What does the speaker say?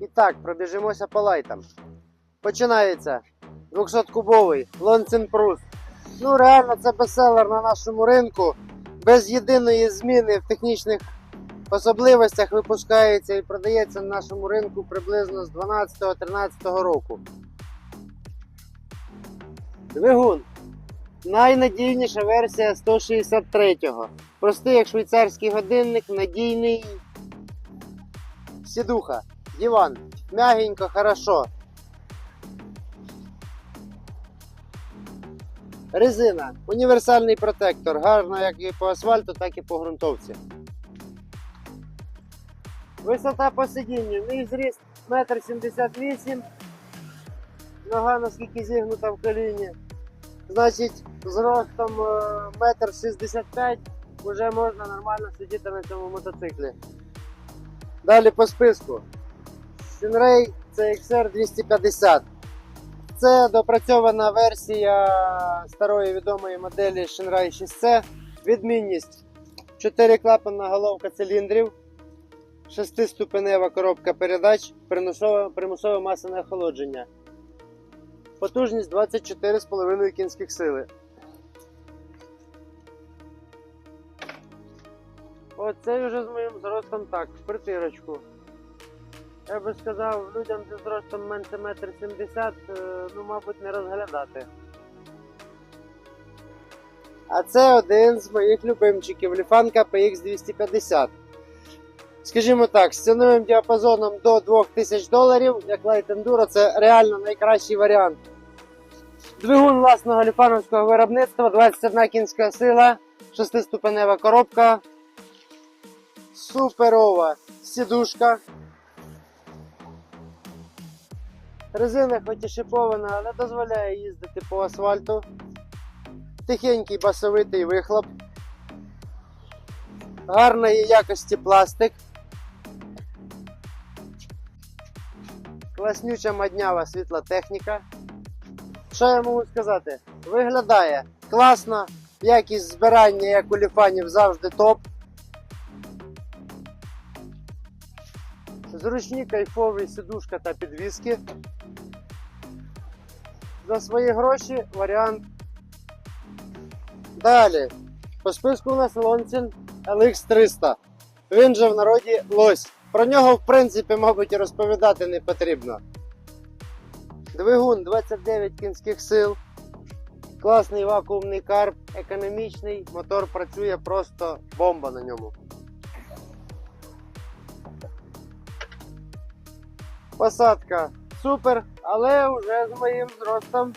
І так, пробіжимося по лайтам. Починається 200-кубовий Лонцин Прус. Ну, реально, це бестселер на нашому ринку. Без єдиної зміни в технічних особливостях випускається і продається на нашому ринку приблизно з 12-13 року. Двигун. Найнадійніша версія 163-го. Простий як швейцарський годинник, надійний. Сідуха, диван, мягенько, хорошо. Резина, універсальний протектор, гарно як і по асфальту, так і по ґрунтовці. Висота по сидінню, мій зріст 1,78 м. Нога наскільки зігнута в коліні. Значить, з ростом е, 1,65 м вже можна нормально сидіти на цьому мотоциклі. Далі по списку. Shinray CXR 250. Це допрацьована версія старої відомої моделі Shinrai 6C. Відмінність 4 клапанна головка циліндрів, 6-ступенева коробка передач, примусове, примусове масляне охолодження. Потужність 24,5 кінських сили. Оцей вже з моїм зростом так, в притирочку. Я би сказав, людям зі зростом менше метр сімдесят, е, ну, мабуть, не розглядати. А це один з моїх любимчиків Ліфанка PX 250. Скажімо так, з ціновим діапазоном до 2000 доларів, як Light Enduro, це реально найкращий варіант. Двигун власного ліфановського виробництва, 21 кінська сила, 6-ступенева коробка, суперова сідушка. Резина хоч і шипована, але дозволяє їздити по асфальту. Тихенький басовитий вихлоп. Гарної якості пластик. Класнюча маднява світла техніка. Що я можу сказати? Виглядає класно, якість збирання, як у ліфанів, завжди топ. Зручні кайфові сидушка та підвіски. За свої гроші варіант. Далі. По списку у нас Лонцін LX300. Він же в народі лось. Про нього, в принципі, мабуть, і розповідати не потрібно. Двигун 29 кінських сил. Класний вакуумний карп, економічний, мотор працює просто бомба на ньому. Посадка. Супер, але вже з моїм зростом